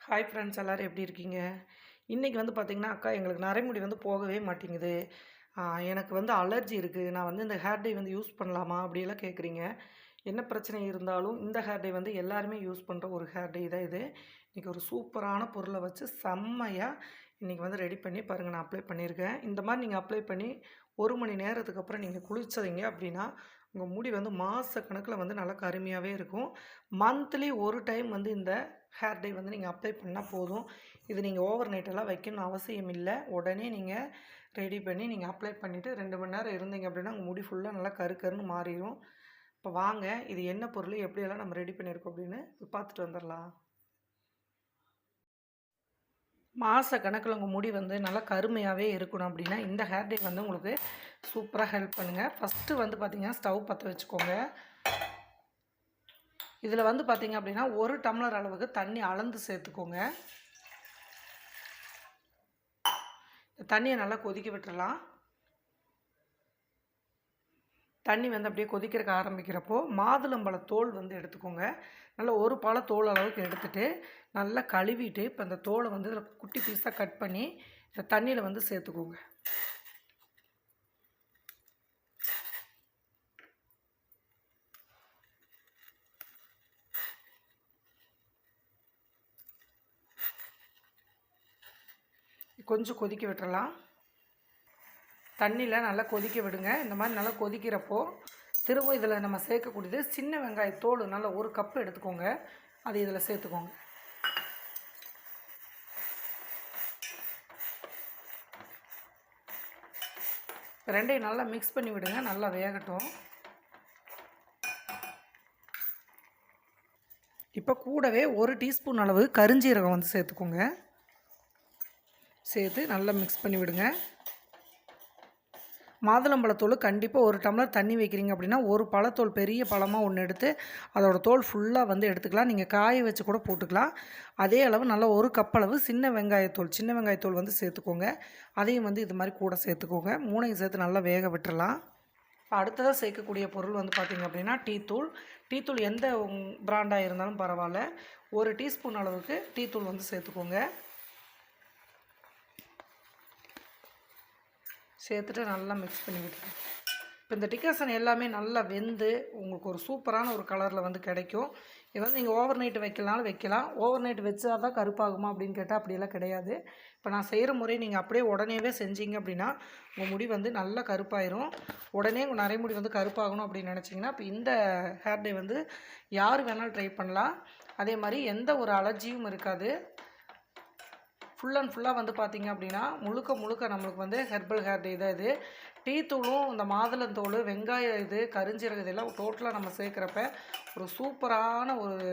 Hi friends எல்லோரும் எப்படி இருக்கீங்க? இன்றைக்கி வந்து பார்த்திங்கன்னா அக்கா எங்களுக்கு நரைமுடி வந்து போகவே மாட்டேங்குது. எனக்கு வந்து அலர்ஜி இருக்குது நான் வந்து இந்த ஹேர்டே வந்து யூஸ் பண்ணலாமா? அப்படியெல்லாம் கேட்குறீங்க என்ன பிரச்சனை இருந்தாலும் இந்த ஹேர்டே வந்து எல்லாருமே யூஸ் பண்ணுற ஒரு ஹேர் டே தான் இது. இன்றைக்கி ஒரு சூப்பரான பொருளை வச்சு செம்மையாக இன்றைக்கி வந்து ரெடி பண்ணி பாருங்கள் நான் அப்ளை பண்ணியிருக்கேன். இந்த மாதிரி நீங்கள் அப்ளை பண்ணி ஒரு மணி நேரத்துக்கு அப்புறம் நீங்கள் குளிச்சதீங்க அப்படின்னா உங்கள் முடி வந்து மாத கணக்கில் வந்து நல்லா கருமையாகவே இருக்கும். மந்த்லி ஒரு டைம் வந்து இந்த ஹேர் டை வந்து நீங்கள் அப்ளை பண்ணால் போதும். இது நீங்கள் ஓவர் நைட்டெல்லாம் வைக்கணும்னு அவசியம் இல்லை. உடனே நீங்கள் ரெடி பண்ணி நீங்கள் அப்ளை பண்ணிவிட்டு ரெண்டு மணி நேரம் இருந்தீங்க அப்படின்னா உங்கள் முடி ஃபுல்லாக நல்லா கரு கருன்னு மாறிடும் இப்போ வாங்க இது என்ன பொருள் எப்படியெல்லாம் நம்ம ரெடி பண்ணியிருக்கோம் அப்படின்னு பார்த்துட்டு வந்துடலாம் மாத கணக்கில் உங்கள் முடி வந்து நல்லா கருமையாகவே இருக்கணும் அப்படின்னா இந்த ஹேர் டே வந்து உங்களுக்கு சூப்பராக ஹெல்ப் பண்ணுங்கள் ஃபஸ்ட்டு வந்து பார்த்திங்கன்னா ஸ்டவ் பற்ற வச்சுக்கோங்க. இதில் வந்து பார்த்திங்க அப்படின்னா ஒரு டம்ளர் அளவுக்கு தண்ணி அளந்து சேர்த்துக்கோங்க. தண்ணியை நல்லா கொதிக்க விட்டுடலாம் தண்ணி வந்து அப்படியே கொதிக்கிறக்க ஆரம்பிக்கிறப்போ மாதுளம்பழ தோல் வந்து எடுத்துக்கோங்க. நல்லா ஒரு பழ தோல் அளவுக்கு எடுத்துகிட்டு நல்லா கழுவிட்டு இப்போ அந்த தோலை வந்து இதில் குட்டி பீஸாக கட் பண்ணி இந்த தண்ணியில் வந்து சேர்த்துக்கோங்க. கொஞ்சம் கொதிக்க விட்டுறலாம். தண்ணியில் நல்லா கொதிக்க விடுங்க. இந்த மாதிரி நல்லா கொதிக்கிறப்போ திரும்ப இதில் நம்ம சேர்க்கக்கூடியது சின்ன வெங்காய தோல் நல்லா ஒரு கப்பு எடுத்துக்கோங்க. அது இதில் சேர்த்துக்கோங்க. ரெண்டையும் நல்லா மிக்ஸ் பண்ணி விடுங்க. நல்லா வேகட்டும். இப்போ கூடவே ஒரு டீஸ்பூன் அளவு கருஞ்சீரகம் வந்து சேர்த்துக்கோங்க. சேர்த்து நல்லா மிக்ஸ் பண்ணி விடுங்க. மாதுளம்பழத்தோல் கண்டிப்பாக ஒரு டம்ளர் தண்ணி வைக்கிறீங்க அப்படின்னா ஒரு பழத்தோல் பெரிய பழமாக ஒன்று எடுத்து அதோட தோல் ஃபுல்லாக வந்து எடுத்துக்கலாம். நீங்கள் காய வச்சு கூட போட்டுக்கலாம். அதே அளவு நல்லா ஒரு கப் அளவு சின்ன வெங்காயத்தோல் சின்ன வெங்காயத்தோல் வந்து சேர்த்துக்கோங்க. அதையும் வந்து இது மாதிரி கூட சேர்த்துக்கோங்க. மூணையும் சேர்த்து நல்லா வேக விட்டுறலாம். அடுத்ததாக சேர்க்கக்கூடிய பொருள் வந்து பார்த்திங்க அப்படின்னா டீத்தூள். டீத்தூள் எந்த பிராண்டாக இருந்தாலும் பரவாயில்ல. ஒரு டீஸ்பூன் அளவுக்கு டீத்தூள் வந்து சேர்த்துக்கோங்க. சேர்த்துட்டு நல்லா மிக்ஸ் பண்ணி விட்டுருங்க. இப்போ இந்த டிக்காசன் எல்லாமே நல்லா வெந்து உங்களுக்கு ஒரு சூப்பரான ஒரு கலரில் வந்து கிடைக்கும். இது வந்து நீங்கள் ஓவர் நைட்டு வைக்கலாம்னு வைக்கலாம். ஓவர் நைட் வச்சா தான் கருப்பாகுமா அப்படின்னு கேட்டால் அப்படியெல்லாம் கிடையாது. இப்போ நான் செய்கிற முறை நீங்கள் அப்படியே உடனேவே செஞ்சீங்க அப்படின்னா உங்கள் முடி வந்து நல்லா கருப்பாயிரும். உடனே உங்கள் நரைமுடி வந்து கருப்பாகணும் அப்படின்னு நினச்சிங்கன்னா இப்போ இந்த ஹேர் டே வந்து யார் வேணாலும் ட்ரை பண்ணலாம். அதே மாதிரி எந்த ஒரு அலர்ஜியும் இருக்காது. ஃபுல் அண்ட் ஃபுல்லாக வந்து பார்த்திங்க அப்படின்னா முழுக்க முழுக்க நம்மளுக்கு வந்து ஹெர்பல் ஹேர் டே தான் இது. டீ தூளும் இந்த மாதுளந்தோல் வெங்காயம் இது கரிஞ்சீரகம் இதெல்லாம் டோட்டலாக நம்ம சேர்க்குறப்ப ஒரு சூப்பரான ஒரு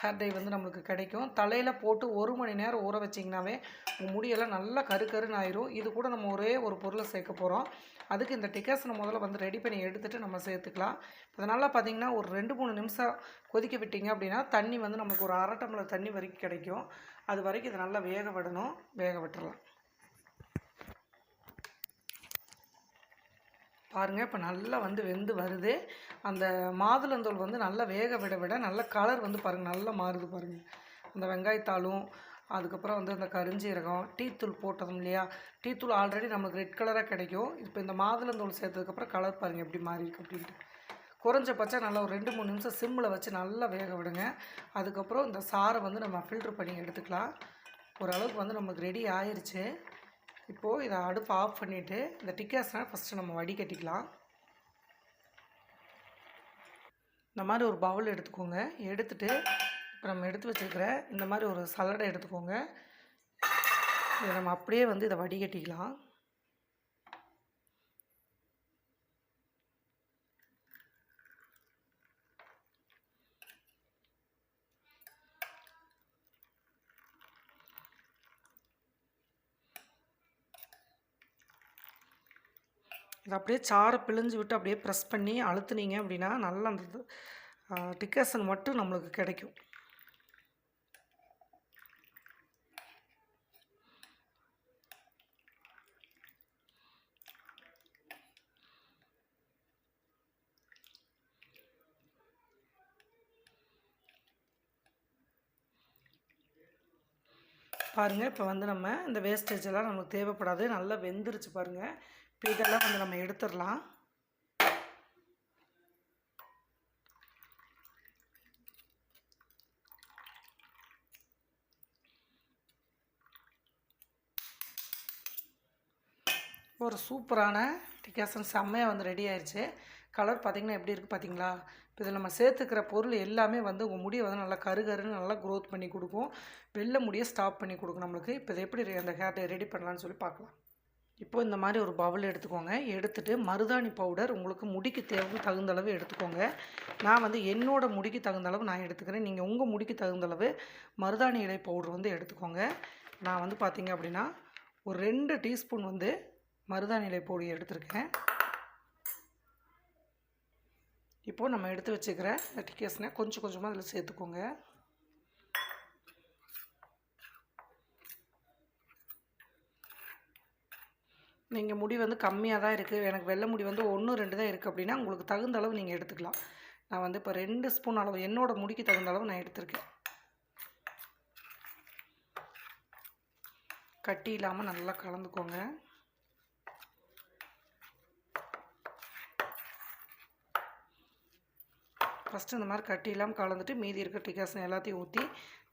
ஹேர் டை வந்து நம்மளுக்கு கிடைக்கும். தலையில் போட்டு ஒரு மணி நேரம் ஊற வச்சிங்கனாவே உங்கள் முடியெல்லாம் நல்லா கரு கருன்னு ஆயிரும். இது கூட நம்ம ஒரே ஒரு பொருளை சேர்க்க போகிறோம் அதுக்கு இந்த டிகாசனை முதல்ல வந்து ரெடி பண்ணி எடுத்துகிட்டு நம்ம சேர்த்துக்கலாம். இதனால் பார்த்தீங்கன்னா ஒரு ரெண்டு மூணு நிமிஷம் கொதிக்க விட்டிங்க அப்படின்னா தண்ணி வந்து நமக்கு ஒரு அரை டம்ளர் தண்ணி வரைக்கும் கிடைக்கும். அது வரைக்கும் இதை நல்லா வேக விடணும். வேக விட்டுறலாம். பாருங்கள் இப்போ நல்லா வந்து வெந்து வருது. அந்த மாதுளந்தோல் வந்து நல்லா வேக விட விட நல்ல கலர் வந்து பாருங்கள் நல்லா மாறுது பாருங்கள் அந்த வெங்காயத்தாளும் அதுக்கப்புறம் வந்து அந்த கருஞ்சீரகம் டீத்தூள் போட்டதும் இல்லையா? டீத்தூள் ஆல்ரெடி நம்மளுக்கு ரெட் கலராக கிடைக்கும். இப்போ இந்த மாதுளந்தோல் சேர்த்ததுக்கப்புறம் கலர் பாருங்கள் எப்படி மாறி இருக்கு அப்படின்ட்டு. குறைஞ்சபட்சம் நல்லா ஒரு ரெண்டு மூணு நிமிஷம் சிம்மில் வச்சு நல்லா வேக விடுங்க. அதுக்கப்புறம் இந்த சாரை வந்து நம்ம ஃபில்ட்ரு பண்ணி எடுத்துக்கலாம். ஓரளவுக்கு வந்து நமக்கு ரெடி ஆயிடுச்சு இப்போது இதை அடுப்பு ஆஃப் பண்ணிவிட்டு இந்த டிக்காஸ்னா ஃபஸ்ட்டு நம்ம வடிகட்டிக்கலாம் இந்த மாதிரி ஒரு பவுல் எடுத்துக்கோங்க. எடுத்துகிட்டு இப்போ நம்ம எடுத்து வச்சுருக்கிற இந்த மாதிரி ஒரு சலடை எடுத்துக்கோங்க. இதை நம்ம அப்படியே வந்து இதை வடிகட்டிக்கலாம். இதை அப்படியே சாரை பிழிஞ்சு விட்டு அப்படியே ப்ரெஸ் பண்ணி அழுத்துனீங்க அப்படின்னா நல்லா அந்த இது, மட்டும் நம்மளுக்கு கிடைக்கும். பாருங்கள் இப்போ வந்து நம்ம இந்த வேஸ்டேஜ் எல்லாம் நமக்கு தேவைப்படாது. நல்லா வெந்துருச்சு பாருங்கள் இப்போ இதெல்லாம் வந்து நம்ம எடுத்துடலாம். ஒரு சூப்பரான டிகாசன் செம்மையாக வந்து ரெடி ஆயிடுச்சு கலர் பார்த்திங்கன்னா எப்படி இருக்குது பார்த்திங்களா? இப்போ இதில் நம்ம சேர்த்துக்கிற பொருள் எல்லாமே வந்து உங்கள் முடியை வந்து நல்லா கருகருன்னு நல்லா க்ரோத் பண்ணி கொடுக்கும். வெள்ளை முடியை ஸ்டாப் பண்ணி கொடுக்கும் நம்மளுக்கு. இப்போ இதை எப்படி அந்த ஹேர் ரெடி பண்ணலான்னு சொல்லி பார்க்கலாம். இப்போ இந்த மாதிரி ஒரு பவுல் எடுத்துக்கோங்க. எடுத்துகிட்டு மருதாணி பவுடர் உங்களுக்கு முடிக்கு தேவை தகுந்த அளவு எடுத்துக்கோங்க. நான் வந்து என்னோடய முடிக்கு தகுந்த அளவு நான் எடுத்துக்கிறேன். நீங்கள் உங்கள் முடிக்கு தகுந்த அளவு மருதாணி இலை பவுடர் வந்து எடுத்துக்கோங்க. நான் வந்து பார்த்தீங்க அப்படின்னா ஒரு ரெண்டு டீஸ்பூன் வந்து மருதாணி இலை பவுடர் எடுத்திருக்கேன். இப்போது நம்ம எடுத்து வச்சுக்கிற இந்த டிக்கேஸ்னை கொஞ்சம் கொஞ்சமாக அதில் சேர்த்துக்கோங்க. நீங்கள் முடி வந்து கம்மியாக தான் இருக்குது எனக்கு வெள்ளை முடி வந்து ஒன்று ரெண்டு தான் இருக்குது அப்படின்னா உங்களுக்கு தகுந்த அளவு நீங்கள் எடுத்துக்கலாம். நான் வந்து இப்போ ரெண்டு ஸ்பூன் அளவு என்னோடய முடிக்கு தகுந்த அளவு நான் எடுத்திருக்கேன். கட்டி இல்லாமல் நல்லா கலந்துக்கோங்க. ஃபஸ்ட்டு இந்த மாதிரி கட்டி இல்லாமல் கலந்துட்டு மீதி இருக்க டிகாசன் எல்லாத்தையும் ஊற்றி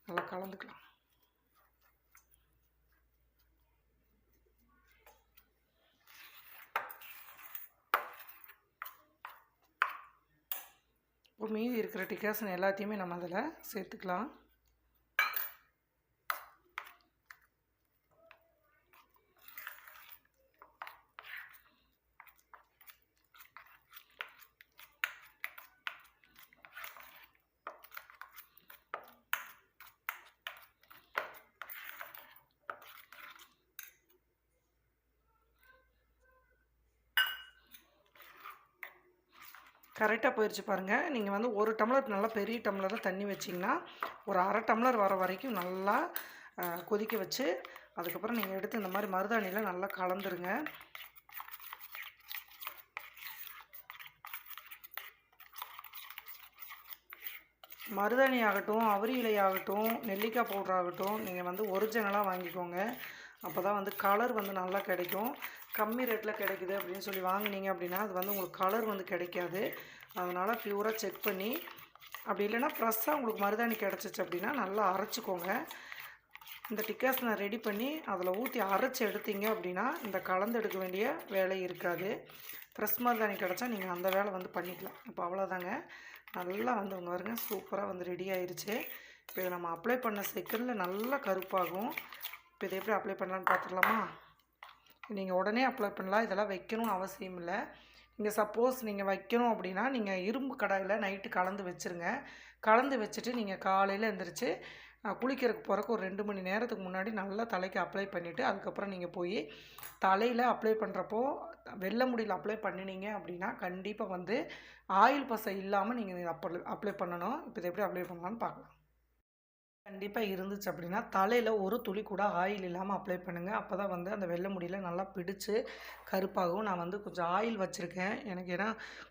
நல்லா கலந்துக்கலாம். இப்போ மீதி இருக்கிற டிகாசன் எல்லாத்தையுமே நம்ம அதில் சேர்த்துக்கலாம். கரெக்டாக போயிடுச்சு பாருங்கள் நீங்கள் வந்து ஒரு டம்ளர் நல்லா பெரிய டம்ளரில் தண்ணி வச்சிங்கன்னா ஒரு அரை டம்ளர் வர வரைக்கும் நல்லா கொதிக்க வச்சு அதுக்கப்புறம் நீங்கள் எடுத்து இந்த மாதிரி மருதாணியில் நல்லா கலந்துருங்க. மருதாணி ஆகட்டும் அவரி இலை ஆகட்டும் நெல்லிக்காய் பவுடர் ஆகட்டும் நீங்கள் வந்து ஒரிஜினலாக வாங்கிக்கோங்க. அப்போ தான் வந்து கலர் வந்து நல்லா கிடைக்கும். கம்மி ரேட்டில் கிடைக்குது அப்படின்னு சொல்லி வாங்குனீங்க அப்படின்னா அது வந்து உங்களுக்கு கலர் வந்து கிடைக்காது. அதனால் ப்யூராக செக் பண்ணி அப்படி இல்லைன்னா ஃப்ரெஷ்ஷாக உங்களுக்கு மருதாணி கிடச்சிச்சு அப்படின்னா நல்லா அரைச்சிக்கோங்க. இந்த டிக்காஸ் நான் ரெடி பண்ணி அதில் ஊற்றி அரைச்சி எடுத்தீங்க அப்படின்னா இந்த கலந்து எடுக்க வேண்டிய வேலை இருக்காது. ஃப்ரெஷ் மருதாணி கிடச்சா நீங்கள் அந்த வேலை வந்து பண்ணிக்கலாம். இப்போ அவ்வளோதாங்க நல்லா வந்து அவங்க பாருங்க சூப்பராக வந்து ரெடி ஆயிடுச்சு இப்போ இதை நம்ம அப்ளை பண்ண செகண்டில் நல்லா கருப்பாகும். இப்போ இதை எப்படி அப்ளை பண்ணலான்னு பார்த்துடலாமா நீங்கள் உடனே அப்ளை பண்ணலாம். இதெல்லாம் வைக்கணும்னு அவசியம் இல்லை. நீங்கள் சப்போஸ் நீங்கள் வைக்கணும் அப்படின்னா நீங்கள் இரும்பு கடாயில் நைட்டு கலந்து வச்சுருங்க. கலந்து வச்சுட்டு நீங்கள் காலையில் எழுந்திரிச்சு குளிக்கிறதுக்கு போகிறக்கு ஒரு ரெண்டு மணி நேரத்துக்கு முன்னாடி நல்லா தலைக்கு அப்ளை பண்ணிவிட்டு அதுக்கப்புறம் நீங்கள் போய் தலையில் அப்ளை பண்ணுறப்போ வெள்ளை முடியில் அப்ளை பண்ணினீங்க அப்படின்னா கண்டிப்பாக வந்து ஆயில் பசை இல்லாமல் நீங்கள் அப்ளை அப்ளை பண்ணணும். இப்போ இதை எப்படி அப்ளை பண்ணலான்னு பார்க்கலாம். கண்டிப்பாக இருந்துச்சு அப்படின்னா தலையில் ஒரு துளி கூட ஆயில் இல்லாமல் அப்ளை பண்ணுங்கள் அப்போ தான் வந்து அந்த வெள்ளை முடியில் நல்லா பிடிச்சு கருப்பாகவும் நான் வந்து கொஞ்சம் ஆயில் வச்சுருக்கேன். எனக்கு ஏன்னா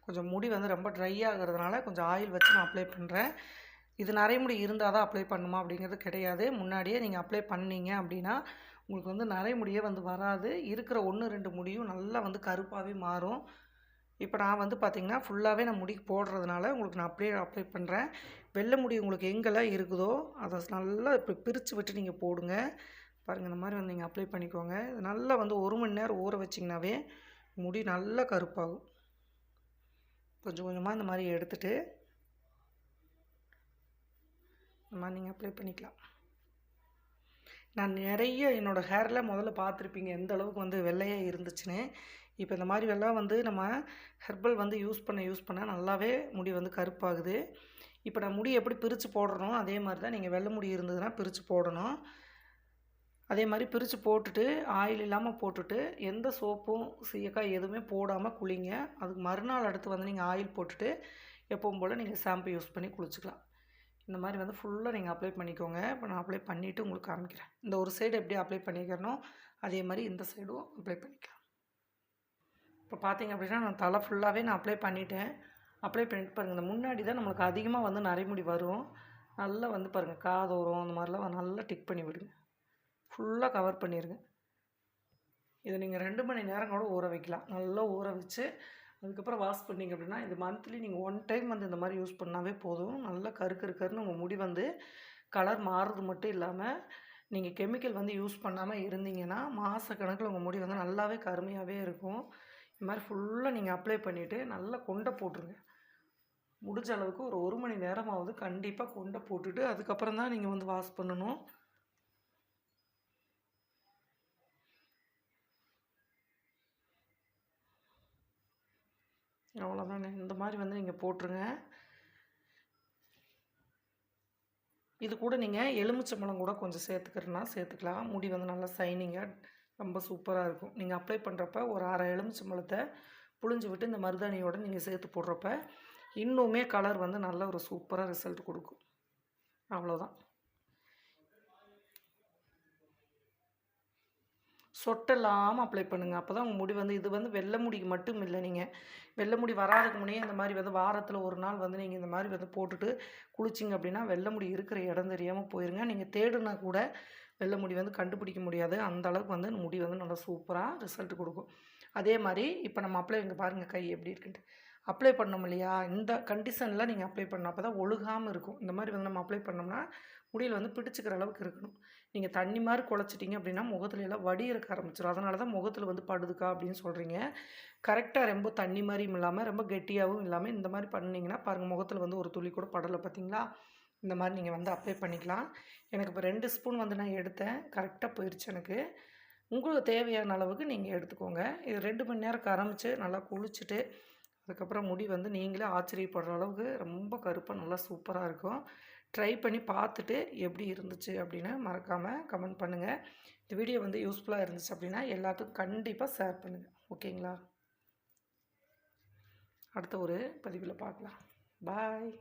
கொஞ்சம் முடி வந்து ரொம்ப ட்ரை ஆகுறதுனால கொஞ்சம் ஆயில் வச்சு நான் அப்ளை பண்ணுறேன் இது நிறைய முடி இருந்தால் தான் அப்ளை பண்ணுமா அப்படிங்கிறது கிடையாது. முன்னாடியே நீங்கள் அப்ளை பண்ணீங்க அப்படின்னா உங்களுக்கு வந்து நிறைய முடியே வந்து வராது. இருக்கிற ஒன்று ரெண்டு முடியும் நல்லா வந்து கருப்பாகவே மாறும். இப்போ நான் வந்து பார்த்திங்கன்னா ஃபுல்லாகவே நான் முடிக்கு போடுறதுனால உங்களுக்கு நான் அப்படியே அப்ளை பண்ணுறேன் வெள்ளை முடி உங்களுக்கு எங்கெல்லாம் இருக்குதோ அதை நல்லா இப்போ பிரித்து விட்டு நீங்கள் போடுங்க. பாருங்கள் இந்த மாதிரி வந்து நீங்கள் அப்ளை பண்ணிக்கோங்க. இது நல்லா வந்து ஒரு மணி நேரம் ஊற வச்சிங்கனாவே முடி நல்லா கருப்பாகும். கொஞ்சம் கொஞ்சமாக இந்த மாதிரி எடுத்துகிட்டு இந்த மாதிரி நீங்கள் அப்ளை பண்ணிக்கலாம். நான் நிறைய என்னோடய ஹேரில் முதல்ல பார்த்துருப்பீங்க எந்த அளவுக்கு வந்து வெள்ளையாக இருந்துச்சுன்னு. இப்போ இந்த மாதிரி எல்லாம் வந்து நம்ம ஹெர்பல் வந்து யூஸ் பண்ண யூஸ் பண்ண நல்லாவே முடி வந்து கருப்பாகுது. இப்போ நான் முடி எப்படி பிரித்து போடுறனோ அதே மாதிரி தான் நீங்கள் வெள்ளை முடி இருந்ததுன்னா பிரித்து போடணும். அதே மாதிரி பிரித்து போட்டுட்டு ஆயில் இல்லாமல் போட்டுட்டு எந்த சோப்பும் சீயக்காய் எதுவுமே போடாமல் குளிங்க. அதுக்கு மறுநாள் அடுத்து வந்து நீங்கள் ஆயில் போட்டுட்டு எப்பவும் போல் நீங்கள் ஷாம்பு யூஸ் பண்ணி குளிச்சுக்கலாம். இந்த மாதிரி வந்து ஃபுல்லாக நீங்கள் அப்ளை பண்ணிக்கோங்க. இப்போ நான் அப்ளை பண்ணிவிட்டு உங்களுக்கு காமிக்கிறேன். இந்த ஒரு சைடு எப்படி அப்ளை பண்ணிக்கிறனோ அதே மாதிரி இந்த சைடும் அப்ளை பண்ணிக்கலாம். இப்போ பார்த்தீங்க அப்படின்னா நான் தலை ஃபுல்லாகவே நான் அப்ளை பண்ணிட்டேன். அப்ளை பண்ணிட்டு பாருங்கள் இந்த முன்னாடி தான் நம்மளுக்கு அதிகமாக வந்து நரைமுடி வரும். நல்லா வந்து பாருங்கள் காதோரம் அந்த மாதிரிலாம் நல்லா டிக் பண்ணி விடுங்க. ஃபுல்லாக கவர் பண்ணிடுங்க இதை நீங்கள் ரெண்டு மணி நேரம் கூட ஊற வைக்கலாம். நல்லா ஊற வச்சு அதுக்கப்புறம் வாஷ் பண்ணிங்க அப்படின்னா இது மந்த்லி நீங்கள் ஒன் டைம் வந்து இந்த மாதிரி யூஸ் பண்ணாவே போதும். நல்லா கரு கருன்னு உங்கள் முடி வந்து கலர் மாறுறது மட்டும் இல்லாமல் நீங்கள் கெமிக்கல் வந்து யூஸ் பண்ணாமல் இருந்தீங்கன்னா மாதக்கணக்கில் உங்கள் முடி வந்து நல்லாவே கருமையாகவே இருக்கும். இது மாதிரி ஃபுல்லாக நீங்கள் அப்ளை பண்ணிவிட்டு நல்லா கொண்டை போட்டுருங்க. முடிஞ்ச அளவுக்கு ஒரு ஒரு மணி நேரமாவது கண்டிப்பாக கொண்டை போட்டுட்டு அதுக்கப்புறம் தான் நீங்கள் வந்து வாஷ் பண்ணணும். அவ்வளோதாங்க இந்த மாதிரி வந்து நீங்கள் போட்டுருங்க. இது கூட நீங்கள் எலுமிச்சம்பழம் கூட கொஞ்சம் சேர்த்துக்கிறனா சேர்த்துக்கலாம். முடி வந்து நல்லா சைனிங்காக ரொம்ப சூப்பராக இருக்கும். நீங்கள் அப்ளை பண்ணுறப்ப ஒரு அரை எலுமிச்சம்பழத்தை புழிஞ்சு விட்டு இந்த மருதாணியோட நீங்கள் சேர்த்து போடுறப்ப இன்னுமே கலர் வந்து நல்ல ஒரு சூப்பராக ரிசல்ட் கொடுக்கும். அவ்வளோதான் சொட்டெல்லாமல் அப்ளை பண்ணுங்கள் அப்போ தான் உங்கள் முடி வந்து இது வந்து வெள்ளை முடிக்கு மட்டும் இல்லை நீங்கள் வெள்ளை முடி வராதுக்கு முன்னே இந்த மாதிரி வந்து வாரத்தில் ஒரு நாள் வந்து நீங்கள் இந்த மாதிரி வந்து போட்டுட்டு குளிச்சிங்க அப்படின்னா வெள்ளை முடி இருக்கிற இடம் தெரியாமல் போயிருங்க. நீங்கள் தேடுனா கூட வெள்ளை முடி வந்து கண்டுபிடிக்க முடியாது. அந்த அளவுக்கு வந்து முடி வந்து நல்லா சூப்பராக ரிசல்ட் கொடுக்கும். அதே மாதிரி இப்போ நம்ம அப்ளை இங்கே பாருங்கள் கை எப்படி இருக்குன்ட்டு. அப்ளை பண்ணோம் இல்லையா? இந்த கண்டிஷனில் நீங்கள் அப்ளை பண்ணணும் அப்போ தான் ஒழுகாமல் இருக்கும். இந்த மாதிரி வந்து நம்ம அப்ளை பண்ணோம்னா முடியில் வந்து பிடிச்சிக்கிற அளவுக்கு இருக்கணும். நீங்கள் தண்ணி மாதிரி குழச்சிட்டிங்க அப்படின்னா முகத்துல எல்லாம் வடி இருக்க ஆரம்பிச்சிடும் அதனால தான் முகத்தில் வந்து படுதுக்கா அப்படின்னு சொல்கிறீங்க கரெக்டாக ரொம்ப தண்ணி மாதிரியும் இல்லாமல் ரொம்ப கெட்டியாகவும் இல்லாமல் இந்த மாதிரி பண்ணிங்கன்னா பாருங்கள் முகத்தில் வந்து ஒரு துளி கூட படலை பார்த்தீங்களா இந்த மாதிரி நீங்கள் வந்து அப்ளை பண்ணிக்கலாம். எனக்கு இப்போ ரெண்டு ஸ்பூன் வந்து நான் எடுத்தேன். கரெக்டாக போயிடுச்சு எனக்கு. உங்களுக்கு தேவையான அளவுக்கு நீங்கள் எடுத்துக்கோங்க. இது ரெண்டு மணி நேரம் கரமிச்சு நல்லா குளிச்சுட்டு அதுக்கப்புறம் முடி வந்து நீங்களே ஆச்சரியப்படுற அளவுக்கு ரொம்ப கருப்பாக நல்லா சூப்பராக இருக்கும். ட்ரை பண்ணி பார்த்துட்டு எப்படி இருந்துச்சு அப்படின்னு மறக்காமல் கமெண்ட் பண்ணுங்கள் இந்த வீடியோ வந்து யூஸ்ஃபுல்லாக இருந்துச்சு அப்படின்னா எல்லாத்துக்கும் கண்டிப்பாக ஷேர் பண்ணுங்கள் ஓகேங்களா அடுத்த ஒரு பதிவில் பார்க்கலாம். பாய்